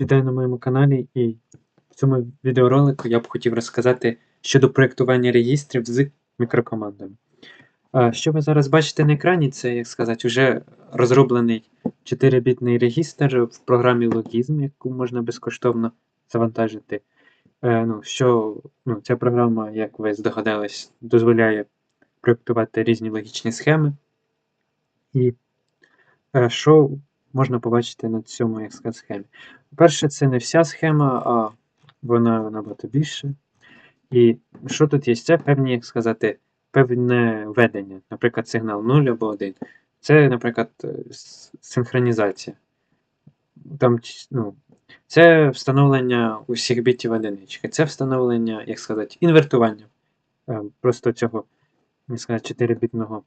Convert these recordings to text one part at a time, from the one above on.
Вітаю на моєму каналі, і в цьому відеоролику я б хотів розказати щодо проєктування регістрів з мікрокомандами. Що ви зараз бачите на екрані, це, як сказати, вже розроблений 4-бітний регістр в програмі Logism, яку можна безкоштовно завантажити. Е, Ну, що, ну, ця програма, як ви здогадались, дозволяє проєктувати різні логічні схеми. І е, що можна побачити на цьому, сказати, схемі? По-перше, це не вся схема, а вона набагато більше. І що тут є? Це певні, як сказати, певне ведення. Наприклад, сигнал 0 або 1. Це, наприклад, е, синхронізація. Там, ну, це встановлення усіх бітів одинички. Це встановлення, як сказати, інвертування. е, Просто цього, як сказати, 4-бітного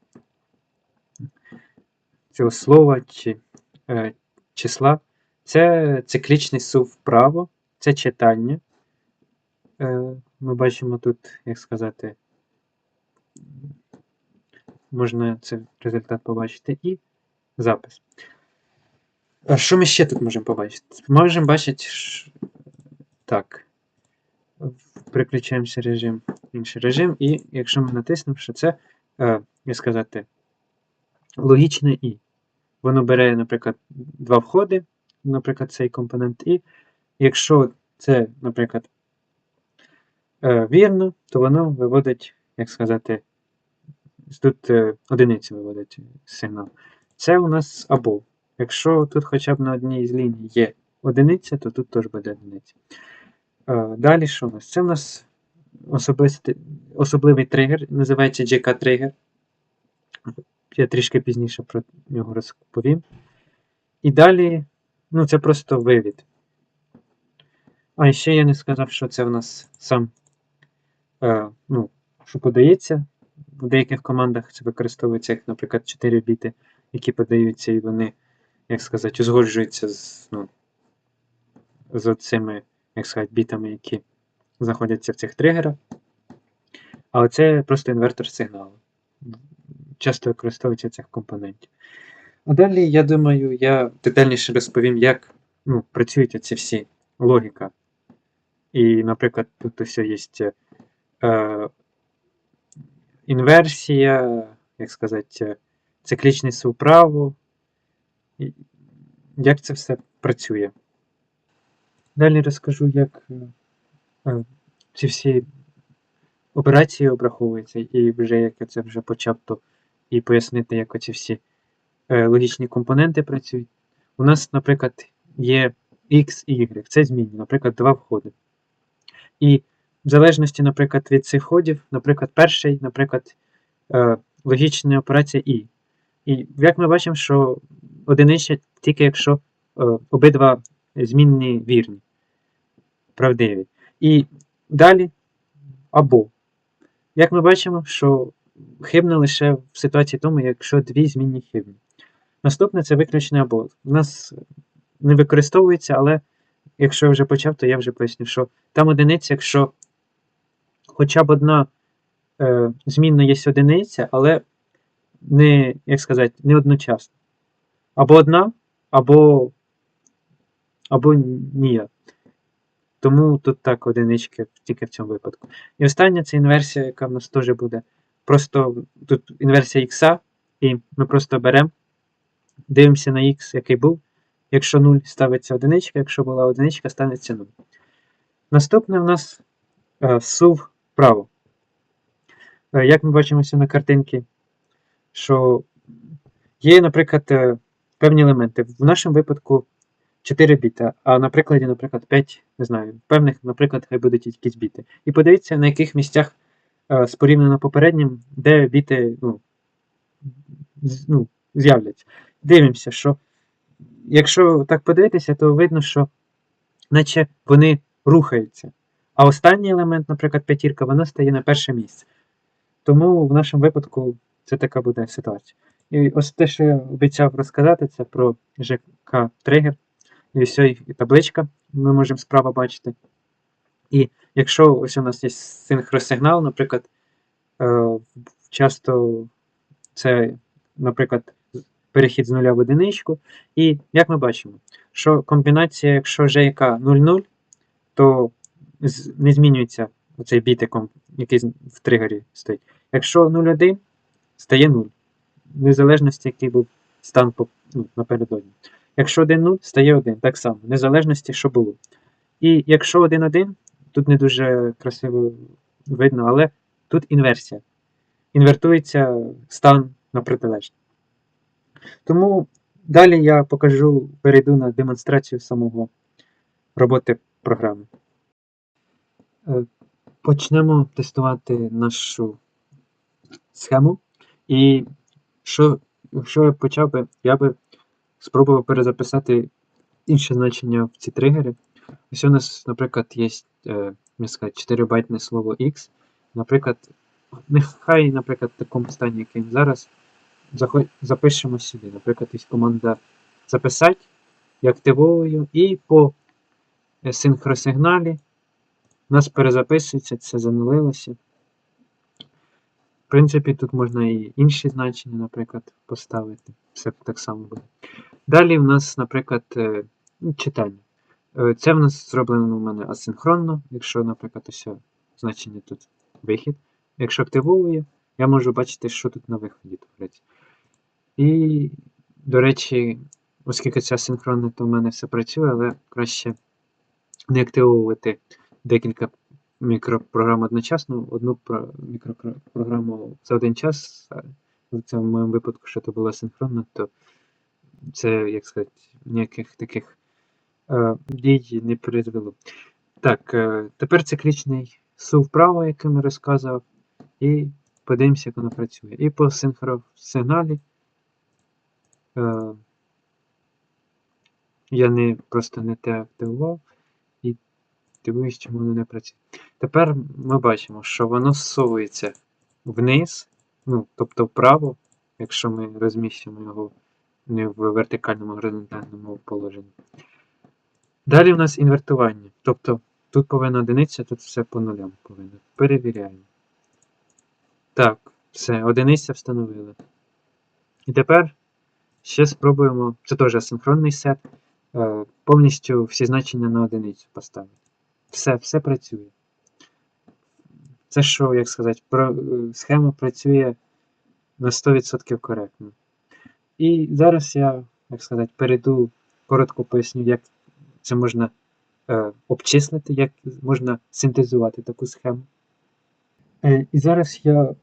цього слова чи числа. Це циклічний сув вправо, це читання. Е, Ми бачимо тут, як сказати, можна цей результат побачити, і запис. Що ми ще тут можемо побачити? Можемо бачити, так. Переключаємося режим, інший режим, і якщо ми натиснемо, що це, е, як сказати, логічне і. Воно бере, наприклад, два входи, наприклад, цей компонент і. Якщо це, наприклад, е, вірно, то воно виводить, як сказати, тут е, одиницю виводить сигнал. Це у нас або. Якщо тут хоча б на одній з ліній є одиниця, то тут теж буде одиниця. Е, Далі що у нас? Це у нас особистий, особливий тригер, називається GK-тригер. Я трішки пізніше про нього розповім. І далі, ну, це просто вивід. А ще я не сказав, що це в нас сам, е, ну, що подається. В деяких командах це використовується, як, наприклад, 4 біти, які подаються, і вони, як сказати, узгоджуються з, ну, з цими, як сказати, бітами, які знаходяться в цих тригерах. Але це просто інвертор сигналу. Часто використовується цих компонентів. А далі, я думаю, я детальніше розповім, як ну, працюють ці всі логіка. І, наприклад, тут ось є е, інверсія, як сказати, циклічний суправо. І Як це все працює. Далі розкажу, як е, е, ці всі операції обраховуються, і вже як я це вже почав, то і пояснити, як оці всі е, логічні компоненти працюють. У нас, наприклад, є X і Y. Це змінні, наприклад, два входи. І в залежності, наприклад, від цих входів, наприклад, перший, наприклад, е, логічна операція І. І як ми бачимо, що одиничка тільки якщо е, обидва змінні вірні, правдиві. І далі або. Як ми бачимо, що хибно лише в ситуації тому, якщо дві змінні хибні. Наступне це виключне або. У нас не використовується, але якщо я вже почав, то я вже поясню, що там одиниця, якщо хоча б одна е, змінна є одиниця, але не, як сказати, не одночасно. Або одна, або, або ніяк. Тому тут так одинички тільки в цьому випадку. І остання це інверсія, яка в нас теж буде. Просто тут інверсія х, і ми просто беремо, дивимося на х, який був. Якщо 0 ставиться одиничка, якщо була одиничка, ставиться 0. Наступне у нас е, сув вправо. Е, як ми бачимо на картинці, що є, наприклад, е, певні елементи. В нашому випадку 4 біта, а на прикладі, наприклад, 5, не знаю, певних, наприклад, хай будуть якісь біти. І подивіться, на яких місцях з порівняно попереднім, де біти ну, з- ну, з'являться. Дивимося, що якщо так подивитися, то видно, що наче вони рухаються. А останній елемент, наприклад, п'ятірка, вона стає на перше місце. Тому в нашому випадку це така буде ситуація. І ось те, що я обіцяв розказати, це про ЖК тригер. І ось і табличка ми можемо справа бачити. І якщо ось у нас є синхросигнал, наприклад, е, часто це, наприклад, перехід з нуля в одиничку. І як ми бачимо, що комбінація, якщо вже яка 0-0, то не змінюється оцей біт, яком- який в тригері стоїть. Якщо 0-1, стає 0. Незалежності, який був стан ну, напередодні. Якщо 1-0, стає 1, так само, в незалежності, що було. І якщо 1-1, тут не дуже красиво видно, але тут інверсія. Інвертується стан на протилежний. Тому далі я покажу, перейду на демонстрацію самого роботи програми. Е, Почнемо тестувати нашу схему. І що, якщо я почав би, я би спробував перезаписати інше значення в ці тригери. Ось у нас, наприклад, є е, сказати, 4-байтне слово X. Наприклад, нехай, наприклад, в такому стані, яким зараз, запишемо сюди. Наприклад, ось команда записати, я активовую, і по е, синхросигналі у нас перезаписується, це занулилося. В принципі, тут можна і інші значення, наприклад, поставити. Все так само буде. Далі в нас, наприклад, е, читання. Е, Це в нас зроблено у мене асинхронно. Якщо, наприклад, ось значення тут вихід. Якщо активовую, я можу бачити, що тут на виході твориться. І, до речі, оскільки це асинхронне, то в мене все працює, але краще не активовувати декілька мікропрограм одночасно, одну мікропрограму за один час. Це в моєму випадку, що це було асинхронно, то це, як сказати, ніяких таких е, дій не призвело. Так, е, тепер циклічний сув вправо, який ми розказував, і подивимося, як воно працює. І по синхросигналі е, я не, просто не те активував і дивуюсь, чому воно не працює. Тепер ми бачимо, що воно зсовується вниз, ну, тобто вправо, якщо ми розміщуємо його не в вертикальному а горизонтальному положенні. Далі в нас інвертування. Тобто тут повинна одиниця, тут все по нулям повинно. Перевіряємо. Так, все, одиниця встановили. І тепер ще спробуємо, це теж асинхронний сет, е, повністю всі значення на одиницю поставити. Все, все працює. Це що, як сказати, про, е, схема працює на 100% коректно. І зараз я, як сказати, перейду, коротко поясню, як це можна е, обчислити, як можна синтезувати таку схему. Е, і зараз я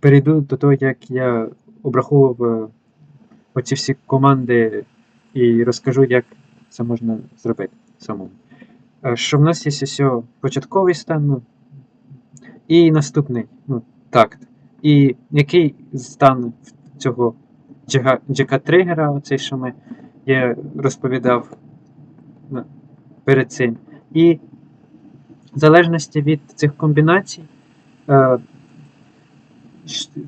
перейду до того, як я обраховував е, оці всі команди і розкажу, як це можна зробити самому. Е, що в нас є ось початковий стан, ну, і наступний ну, такт. І який стан цього GK-тригера, оцей, що ми я розповідав перед цим. І в залежності від цих комбінацій, е,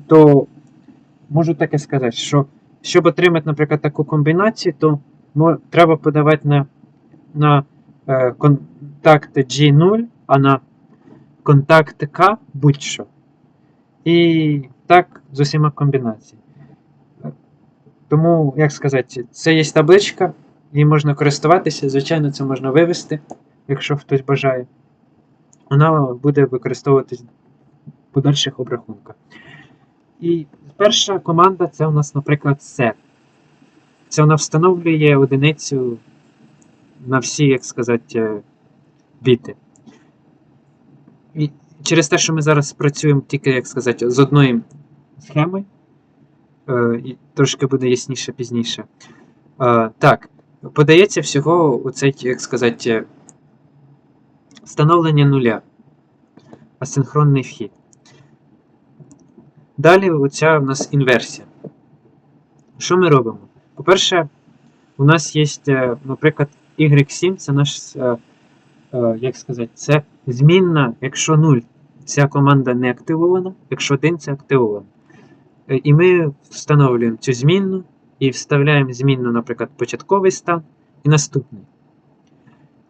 то можу таке сказати, що щоб отримати, наприклад, таку комбінацію, то треба подавати на, на е, контакт G0, а на контакт К будь-що. І так з усіма комбінаціями. Тому, як сказати, це є табличка, її можна користуватися. Звичайно, це можна вивести, якщо хтось бажає. Вона буде використовуватись в подальших обрахунках. І перша команда це у нас, наприклад, set. Це вона встановлює одиницю на всі, як сказати, біти. І через те, що ми зараз працюємо тільки, як сказати, з одної схеми, е, і трошки буде ясніше пізніше. Е, так, подається всього оцей, як сказати, встановлення нуля. Асинхронний вхід. Далі оця в нас інверсія. Що ми робимо? По-перше, у нас є, е, наприклад, Y7 це наш, е, е, як сказати, це змінна, якщо 0 ця команда не активована, якщо 1 це активована. І ми встановлюємо цю змінну і вставляємо змінну, наприклад, початковий стан і наступний.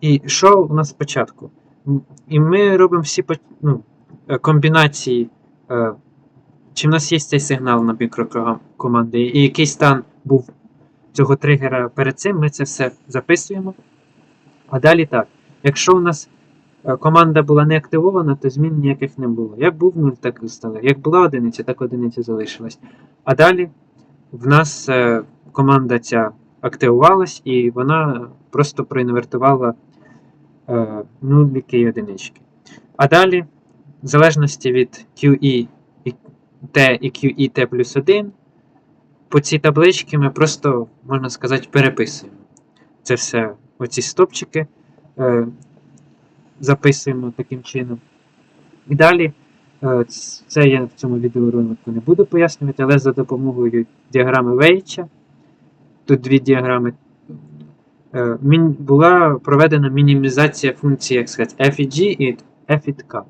І що у нас спочатку? І ми робимо всі ну, е, комбінації. е, Чи в нас є цей сигнал на мікрокоманди, і який стан був цього тригера перед цим, ми це все записуємо. А далі так. Якщо у нас е, команда була не активована, то змін ніяких не було. Як був 0, так і стало. Як була одиниця, так одиниця залишилась. А далі в нас е, команда ця активувалась, і вона просто проінвертувала е, нуліки і одинички. А далі, в залежності від QE T і QE T плюс 1, по цій табличці ми просто, можна сказати, переписуємо. Це все, оці стопчики е, записуємо таким чином. І далі, це я в цьому відеоролику не буду пояснювати, але за допомогою діаграми Вейча, тут дві діаграми, е, була проведена мінімізація функції, як сказати, f і g і f від k.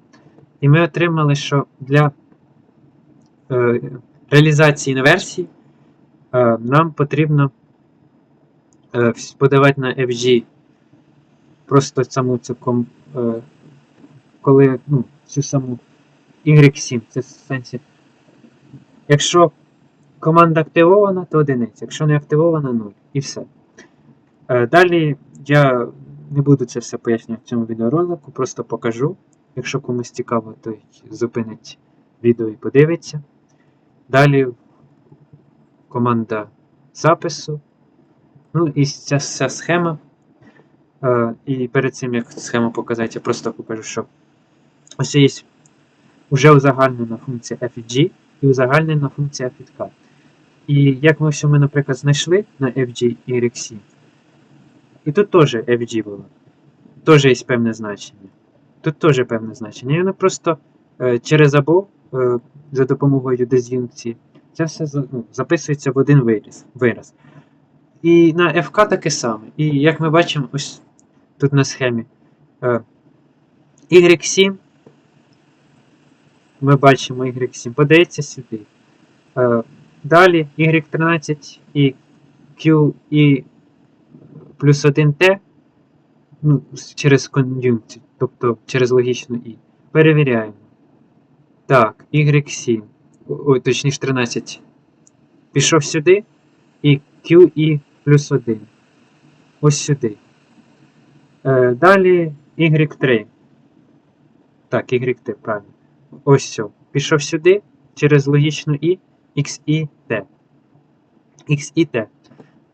І ми отримали, що для е, реалізації інверсії е, нам потрібно е, подавати на FG просто саму цю ком, е, коли ну, цю саму Y7. Це в сенсі. Якщо команда активована, то одиниця. Якщо не активована, 0. І все. Е, далі я не буду це все пояснювати в цьому відеоролику, просто покажу. Якщо комусь цікаво, то зупинить відео і подивиться. Далі команда запису. Ну і ця вся схема. Е, і перед цим як схему показати, я просто покажу, що ось є вже узагальнена функція f g і узагальнена функція f від k. І як ми що ми, наприклад, знайшли на fg і y7, і тут теж fg було. Теж є певне значення. Тут теж певне значення. І воно просто е, через або е, за допомогою диз'юнкції це все ну, записується в один вираз. вираз. І на FK таке саме. І як ми бачимо, ось тут на схемі е, Y7. Ми бачимо Y7, подається сюди. Е, далі Y13 і Q і плюс 1T ну, через кон'юнкцію, тобто через логічну І. Перевіряємо. Так, Y7. Ой, точніше 13. Пішов сюди і QI плюс 1. Ось сюди. Е, далі Y3. Так, Y3, правильно. Ось все. Пішов сюди через логічну І, X і T. X і T.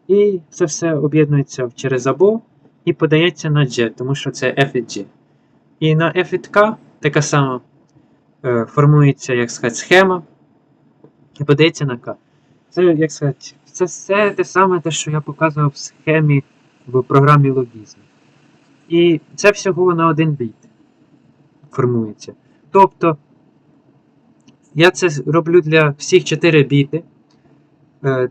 І це все об'єднується через або і подається на G, тому що це F від G. І на F від K така сама е, формується, як сказати, схема і подається на K. Це, як сказати, це все те саме, те, що я показував в схемі в програмі логізм. І це всього на один біт формується. Тобто, я це роблю для всіх 4 біти. Е,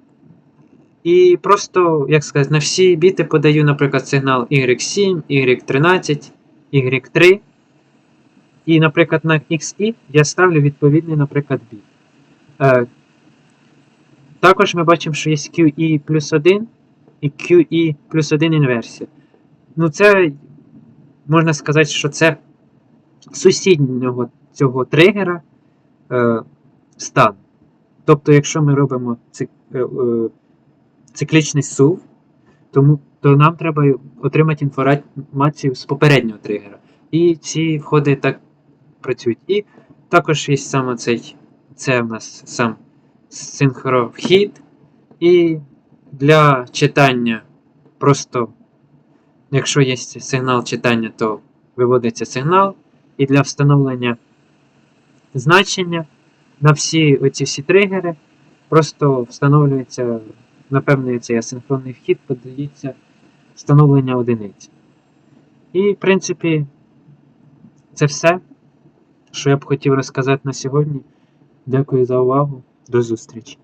і просто, як сказати, на всі біти подаю, наприклад, сигнал Y7, Y13, Y3. І, наприклад, на XI я ставлю відповідний, наприклад, біт. Е, також ми бачимо, що є QE плюс 1 і QE плюс 1 інверсія. Ну, це можна сказати, що це сусіднього цього тригера е, стан. Тобто, якщо ми робимо е, е, циклічний сув, то нам треба отримати інформацію з попереднього тригера. І ці входи так працюють. І також є саме цей, це в нас сам синхровхід. І для читання просто, якщо є сигнал читання, то виводиться сигнал. І для встановлення значення на всі оці всі тригери просто встановлюється, напевно, цей асинхронний вхід, подається встановлення одиниці. І, в принципі, це все, що я б хотів розказати на сьогодні. Дякую за увагу. До зустрічі!